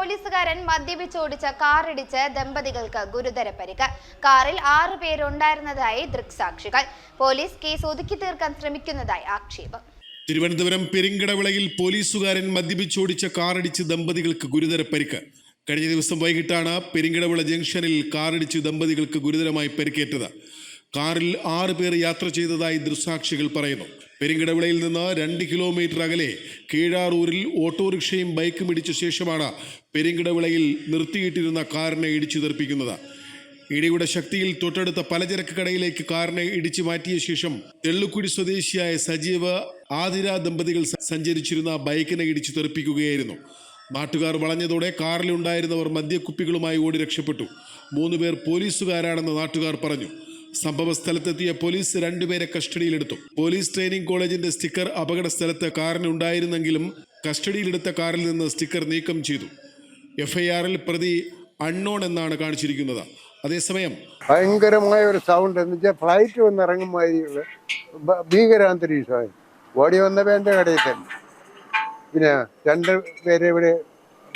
പോലീസുകാരൻ മദ്യപിച്ചോടിച്ച കാറിടിച്ച് ദമ്പതികൾക്ക് ഗുരുതര പരിക്ക്. കാറിൽ ആറു പേരുണ്ടായിരുന്നതായി ദൃക്സാക്ഷികൾ. പോലീസ് കേസ് ഒതുക്കി തീർക്കാൻ ശ്രമിക്കുന്നതായി ആക്ഷേപം. തിരുവനന്തപുരം പെരിങ്കടവിളയിൽ പോലീസുകാരൻ മദ്യപിച്ചോടിച്ച കാറിടിച്ച് ദമ്പതികൾക്ക് ഗുരുതര പരിക്ക്. കഴിഞ്ഞ ദിവസം വൈകിട്ടാണ് പെരിങ്കടവിള ജംഗ്ഷനിൽ കാറിടിച്ച് ദമ്പതികൾക്ക് ഗുരുതരമായി പരിക്കേറ്റത്. കാറിൽ ആറ് പേർ യാത്ര ചെയ്തതായി ദൃക്സാക്ഷികൾ പറയുന്നു. പെരിങ്കടവിളയിൽ നിന്ന് രണ്ട് കിലോമീറ്റർ അകലെ കീഴാറൂരിൽ ഓട്ടോറിക്ഷയും ബൈക്കും ഇടിച്ച ശേഷമാണ് പെരിങ്കടവിളയിൽ നിർത്തിയിട്ടിരുന്ന കാറിനെ ഇടിച്ചു തെർപ്പിക്കുന്നത് ഇടിയുടെ ശക്തിയിൽ തൊട്ടടുത്ത പലചരക്ക് കടയിലേക്ക് കാറിനെ ഇടിച്ചു മാറ്റിയ ശേഷം തെള്ളുക്കുടി സ്വദേശിയായ സജീവ് ആതിര ദമ്പതികൾ സഞ്ചരിച്ചിരുന്ന ബൈക്കിനെ ഇടിച്ചു തെറിപ്പിക്കുകയായിരുന്നു. നാട്ടുകാർ വളഞ്ഞതോടെ കാറിലുണ്ടായിരുന്നവർ മദ്യക്കുപ്പികളുമായി ഓടി രക്ഷപ്പെട്ടു. മൂന്നുപേർ പോലീസുകാരാണെന്ന് നാട്ടുകാർ പറഞ്ഞു. സംഭവ സ്ഥലത്തെത്തിയ പോലീസ് രണ്ടുപേരെ കസ്റ്റഡിയിലെടുത്തു. പോലീസ് ട്രെയിനിംഗ് കോളേജിന്റെ സ്റ്റിക്കർ അപകട സ്ഥലത്ത് കാറിനുണ്ടായിരുന്നെങ്കിലും കസ്റ്റഡിയിലെടുത്ത കാറിൽ നിന്ന് സ്റ്റിക്കർ നീക്കം ചെയ്തു. എഫ്ഐആറിൽ പ്രതി അൺനോൺ എന്നാണ് കാണിച്ചിരിക്കുന്നത്. അതേസമയം ഭയങ്കരമായ ഒരു സൗണ്ട് എന്ന് വെച്ചാൽ ഫ്ലൈറ്റ് വന്ന് ഇറങ്ങുമാതിരിയുള്ള ഭീകരാന്തരീക്ഷമായി. ഓടി വന്നപ്പോൾ എന്റെ കടയിൽ തന്നെ. പിന്നെ രണ്ട് പേരെ ഇവിടെ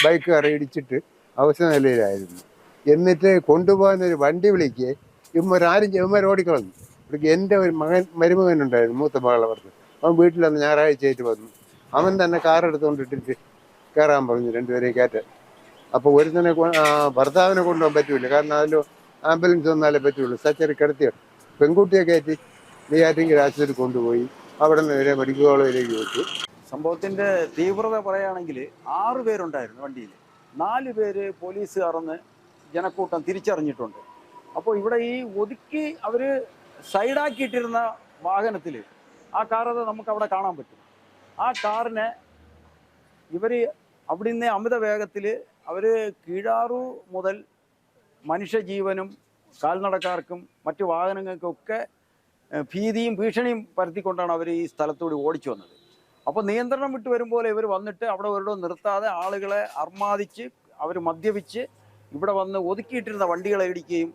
ബൈക്ക് ഇടിച്ചിട്ട് അവശ നിലയിലായിരുന്നു. എന്നിട്ട് കൊണ്ടുപോകാൻ ഒരു വണ്ടി വിളിക്ക് ഇവന്മാരും ഇവന്മാർ ഓടിക്കളഞ്ഞു. ഇവിടേക്ക് എന്റെ ഒരു മകൻ മരുമകൻ ഉണ്ടായിരുന്നു മൂത്ത മകളവർക്ക് അവൻ വീട്ടിൽ വന്ന് ഞായറാഴ്ചയായിട്ട് വന്നു. അവൻ തന്നെ കാർ എടുത്തുകൊണ്ടിട്ടിട്ട് കയറാൻ പറഞ്ഞു രണ്ടുപേരെ കയറ്റാൻ. അപ്പോൾ ഒരുത്തനെ ഭർത്താവിനെ കൊണ്ടുപോകാൻ പറ്റൂല. കാരണം അതിൽ ആംബുലൻസ് വന്നാലേ പറ്റുള്ളൂ. സച്ചറി കിടത്തിയ? പെൺകുട്ടിയെ കയറ്റി നെയ്യാറ്റിങ്കൽ ആശുപത്രി കൊണ്ടുപോയി അവിടെ നിന്ന് വരെ മെഡിക്കൽ കോളേജിലേക്ക് സംഭവത്തിന്റെ സംഭവത്തിന്റെ തീവ്രത പറയുകയാണെങ്കിൽ ആറ് പേരുണ്ടായിരുന്നു വണ്ടിയിൽ നാല് പേര് പോലീസുകാരെന്ന് ജനക്കൂട്ടം തിരിച്ചറിഞ്ഞിട്ടുണ്ട്. അപ്പോൾ ഇവിടെ ഈ ഒതുക്കി അവർ സൈഡാക്കിയിട്ടിരുന്ന വാഹനത്തിൽ ആ കാർ കാറത് നമുക്ക് അവിടെ കാണാൻ പറ്റും. ആ കാറിനെ ഇവർ അവിടുന്ന് അമിത വേഗത്തിൽ അവർ കീഴാറു മുതൽ മനുഷ്യജീവനും കാൽനടക്കാർക്കും മറ്റു വാഹനങ്ങൾക്കൊക്കെ ഭീതിയും ഭീഷണിയും പരത്തിക്കൊണ്ടാണ് അവർ ഈ സ്ഥലത്തോട് ഓടിച്ചു വന്നത്. അപ്പോൾ നിയന്ത്രണം വിട്ട് വരുമ്പോൾ ഇവർ വന്നിട്ട് അവിടെ ഒരിടവും നിർത്താതെ ആളുകളെ അർമാദിച്ച് അവർ മദ്യപിച്ച് ഇവിടെ വന്ന് ഒതുക്കിയിട്ടിരുന്ന വണ്ടികളെ ഇടിക്കുകയും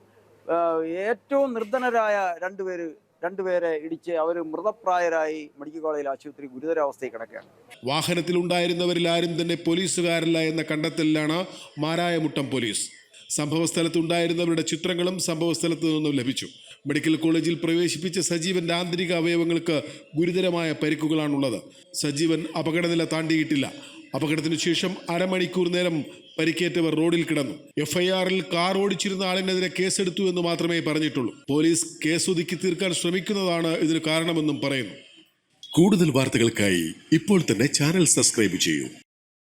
ഏറ്റവും നിർധനരായ രണ്ടുപേര് രണ്ടുപേരെ ഇടിച്ച് അവർ മൃതപ്രായരായി മെഡിക്കൽ കോളേജിൽ ആശുപത്രി ഗുരുതരാവസ്ഥയിൽ കിടക്കുകയാണ്. വാഹനത്തിലുണ്ടായിരുന്നവരിൽ ആരും തന്നെ പോലീസുകാരല്ല എന്ന കണ്ടെത്തലിലാണ് മാരായമുട്ടം പോലീസ്. സംഭവസ്ഥലത്തുണ്ടായിരുന്നവരുടെ ചിത്രങ്ങളും സംഭവസ്ഥലത്ത് നിന്നും ലഭിച്ചു. മെഡിക്കൽ കോളേജിൽ പ്രവേശിപ്പിച്ച സജീവന്റെ ആന്തരിക അവയവങ്ങൾക്ക് ഗുരുതരമായ പരിക്കുകളാണുള്ളത്. സജീവൻ അപകടനില താണ്ടിയിട്ടില്ല. അപകടത്തിനു ശേഷം അരമണിക്കൂർ നേരം പരിക്കേറ്റവർ റോഡിൽ കിടന്നു. എഫ്ഐആറിൽ കാർ ഓടിച്ചിരുന്ന ആളിനെതിരെ കേസെടുത്തു എന്ന് മാത്രമേ പറഞ്ഞിട്ടുള്ളൂ. പോലീസ് കേസ് ഒതുക്കി തീർക്കാൻ ശ്രമിക്കുന്നതാണ് ഇതിന് കാരണമെന്നും പറയുന്നു. കൂടുതൽ വാർത്തകൾക്കായി ഇപ്പോൾ തന്നെ ചാനൽ സബ്സ്ക്രൈബ് ചെയ്യൂ.